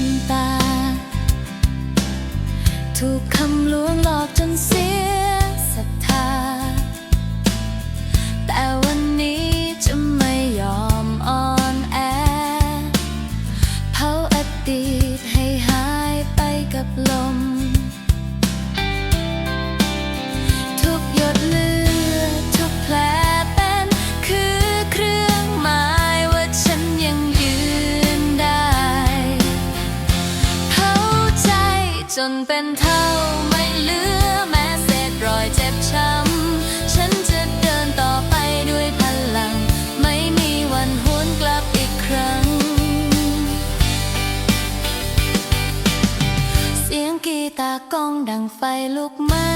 ำตา ถูกคำลวงหลอกจนเสีย จนเป็นเท่าไม่เหลือแม้เศษรอยเจ็บช้ำ ฉันจะเดินต่อไปด้วยพลัง ไม่มีวันหวนกลับอีกครั้ง เสียงกีตาร์ก้องดังไฟลุกไหม้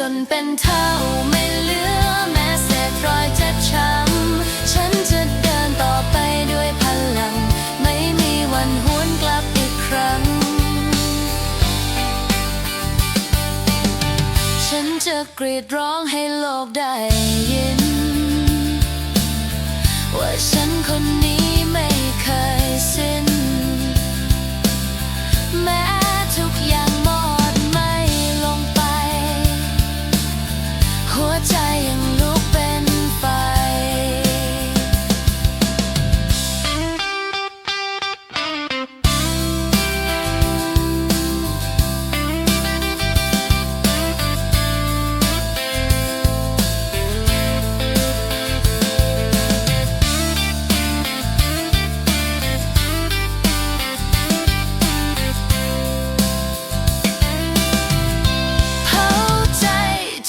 จนเป็นเท่าไม่เหลือแม้เศษรอยเจ็บช้ำฉันจะเดินต่อไปด้วยพลัง ไม่มีวันหวนกลับอีกครั้ง ฉันจะกรีดร้องให้โลกได้ยิน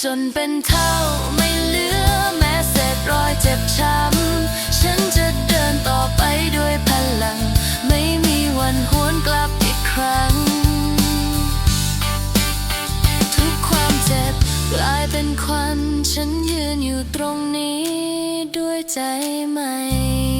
จนเป็นเท่าไม่เหลือแม้เศษรอยเจ็บช้ำ ฉันจะเดินต่อไปด้วยพลัง ไม่มีวันหวนกลับอีกครั้ง ทุกความเจ็บกลายเป็นควัน ฉันยืนอยู่ตรงนี้ด้วยใจใหม่